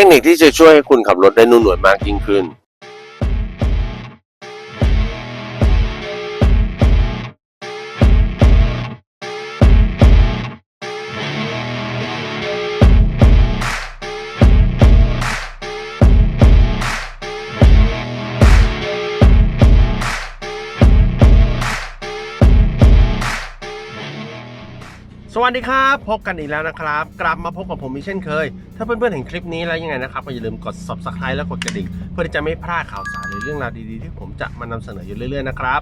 เทคนิคที่จะช่วยให้คุณขับรถได้นุ่มนวลมากยิ่งขึ้น วัสดีครับ พบกันอีกแล้วนะครับ กลับมาพบกับผมอีกเช่นเคย ถ้าเพื่อนๆเห็นคลิปนี้แล้วยังไงนะครับก็อย่าลืมกด subscribe และกดกระดิ่ง เพื่อที่จะไม่พลาดข่าวสารหรือเรื่องราวดีๆ ที่ผมจะมานำเสนออยู่เรื่อยๆนะครับ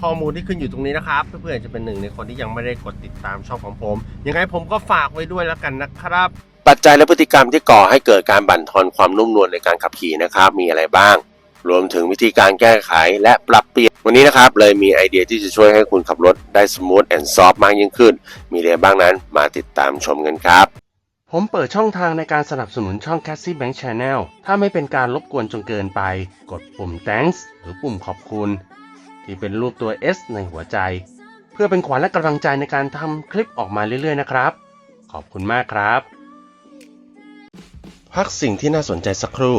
ข้อมูลที่ขึ้นอยู่ตรงนี้นะครับ เพื่อนๆจะเป็นหนึ่งในคนที่ยังไม่ได้กดติดตามช่องของผมยังไงผมก็ฝากไว้ด้วยแล้วกันนะครับ ปัจจัยและพฤติกรรมที่ก่อให้เกิดการบั่นทอนความนุ่มนวลในการขับขี่นะครับมีอะไรบ้าง รวมถึงวิธีการแก้ไขและปรับเปลี่ยน วันนี้นะครับ เลยมีไอเดียที่จะช่วยให้คุณขับรถได้สมูทแอนด์ซอฟมากยิ่งขึ้น มีอะไรบ้างนั้นมาติดตามชมกันครับ ผมเปิดช่องทางในการสนับสนุนช่อง c a s s i e Bank Channel ถ้าไม่เป็นการรบกวนจนเกินไป กดปุ่ม thanks หรือปุ่มขอบคุณ ที่เป็นรูปตัว S ในหัวใจ เพื่อเป็นขวัญและกำลังใจในการทำคลิปออกมาเรื่อยๆนะครับ ขอบคุณมากครับ พักสิ่งที่น่าสนใจสักครู่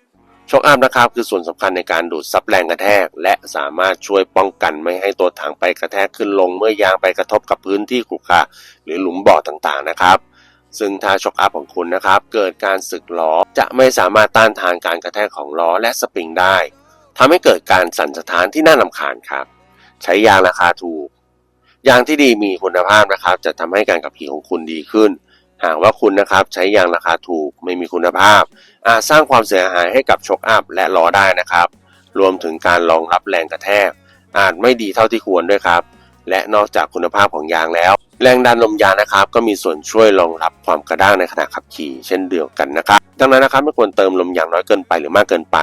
ช็อคอัพนะครับคือส่วนสำคัญในการดูดซับแรงกระแทก และสามารถช่วยป้องกันไม่ให้ตัวถังไปกระแทกขึ้นลงเมื่อยางไปกระทบกับพื้นที่ขรุขระหรือหลุมบ่อต่างๆนะครับ ซึ่งถ้าช็อคอัพของคุณนะครับ เกิดการสึกล้อจะไม่สามารถต้านทานการกระแทกของล้อและสปริงได้ทำให้เกิดการสั่นสะท้านที่น่าลำคาญครับ ใช้ยางราคาถูกยางที่ดีมีคุณภาพนะครับ จะทำให้การขับขี่ของคุณดีขึ้น หากว่าคุณนะครับใช้ยางราคาถูกไม่มีคุณภาพ อาจสร้างความเสียหายให้กับช็อคอัพและล้อได้นะครับ รวมถึงการรองรับแรงกระแทก อาจไม่ดีเท่าที่ควรด้วยครับ และนอกจากคุณภาพของยางแล้ว แรงดันลมยางนะครับ ก็มีส่วนช่วยรองรับความกระด้างในขณะขับขี่เช่นเดียวกันนะครับ ดังนั้นนะครับไม่ควรเติมลมยางน้อยเกินไปหรือมากเกินไป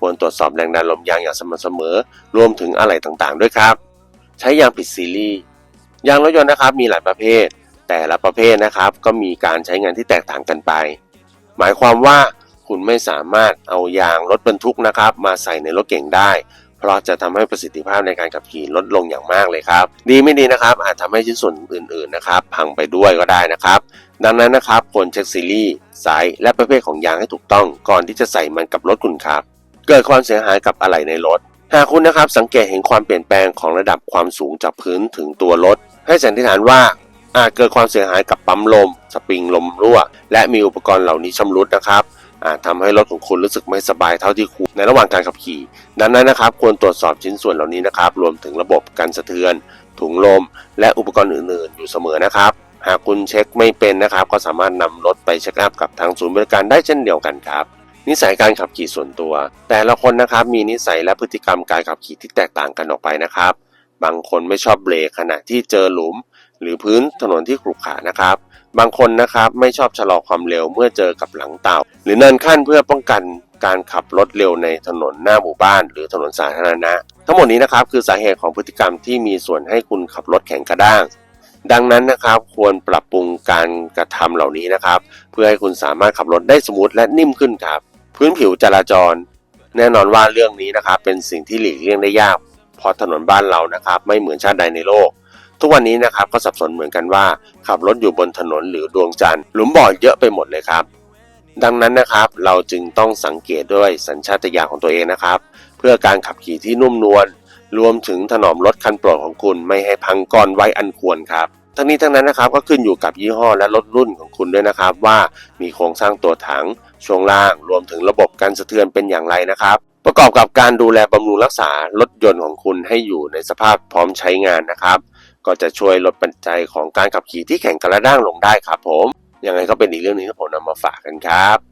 ควรตรวจสอบแรงดันลมยางอย่างสม่ำเสมอ รวมถึงอะไหล่ต่างๆ ด้วยครับ ใช้ยางผิดซีรีส์ยางรถยนต์นะครับมีหลายประเภท แต่ละประเภทนะครับก็มีการใช้งานที่แตกต่างกันไป หมายความว่าคุณไม่สามารถเอายางรถบรรทุกนะครับ มาใส่ในรถเก่งได้ เพราะจะทำให้ประสิทธิภาพในการขับขี่ลดลงอย่างมากเลยครับ ดีไม่ดีนะครับ อาจทำให้ชิ้นส่วนอื่นๆนะครับ พังไปด้วยก็ได้นะครับ ดังนั้นนะครับควรเช็คซีรีส์ไซส์และประเภทของยางให้ถูกต้อง ก่อนที่จะใส่มันกับรถคุณครับ เกิดความเสียหายกับอะไหล่ในรถหากคุณนะครับสังเกตเห็นความเปลี่ยนแปลงของระดับความสูงจากพื้นถึงตัวรถ ให้สันนิษฐานว่า อาจเกิดความเสียหายกับปั๊มลม สปริงลมรั่ว และมีอุปกรณ์เหล่านี้ชำรุดนะครับอาจทำให้รถของคุณรู้สึกไม่สบายเท่าที่ควรในระหว่างการขับขี่ ดังนั้นนะครับควรตรวจสอบชิ้นส่วนเหล่านี้นะครับ รวมถึงระบบกันสะเทือน ถุงลม และอุปกรณ์อื่นๆ อยู่เสมอนะครับ หากคุณเช็คไม่เป็นนะครับ ก็สามารถนำรถไปเช็คอัพกับทางศูนย์บริการได้เช่นเดียวกันครับ นิสัยการขับขี่ส่วนตัว แต่ละคนนะครับมีนิสัยและพฤติกรรมการขับขี่ที่แตกต่างกันออกไปนะครับ บางคนไม่ชอบเบรกขณะที่เจอหลุม หรือพื้นถนนที่ขรุขระนะครับ บางคนนะครับไม่ชอบชะลอความเร็วเมื่อเจอกับหลังเต่า หรือเนินขั้นเพื่อป้องกันการขับรถเร็วในถนนหน้าหมู่บ้าน หรือถนนสาธารณะ ทั้งหมดนี้นะครับคือสาเหตุของพฤติกรรมที่มีส่วนให้คุณขับรถแข็งกระด้าง ดังนั้นนะครับควรปรับปรุงการกระทำเหล่านี้นะครับ เพื่อให้คุณสามารถขับรถได้สมูทและนิ่มขึ้นครับ พื้นผิวจราจร แน่นอนว่าเรื่องนี้นะครับเป็นสิ่งที่หลีกเลี่ยงได้ยากเพราะถนนบ้านเรานะครับ ไม่เหมือนชาติใดในโลก ทุกวันนี้นะครับก็สับสนเหมือนกันว่า ขับรถอยู่บนถนนหรือดวงจันทร์หลุมบ่อเยอะไปหมดเลยครับ ดังนั้นนะครับเราจึงต้องสังเกตด้วยสัญชาตญาณของตัวเองนะครับ เพื่อการขับขี่ที่นุ่มนวลรวมถึงถนอมรถคันโปรดของคุณไม่ให้พังก่อนไว้อันควรครับทั้งนี้ทั้งนั้นนะครับก็ขึ้นอยู่กับยี่ห้อและรถรุ่นของคุณด้วยนะครับว่ามีโครงสร้างตัวถังช่วงล่างรวมถึงระบบการสะเทือนเป็นอย่างไรนะครับ ประกอบกับการดูแลบำรุงรักษารถยนต์ของคุณให้อยู่ในสภาพพร้อมใช้งานนะครับ ก็จะช่วยลดปัจจัยของการขับขี่ที่แข็งกระด้างลงได้ครับผม ยังไงก็เป็นอีกเรื่องหนึงที่ผมนำมาฝากกันครับ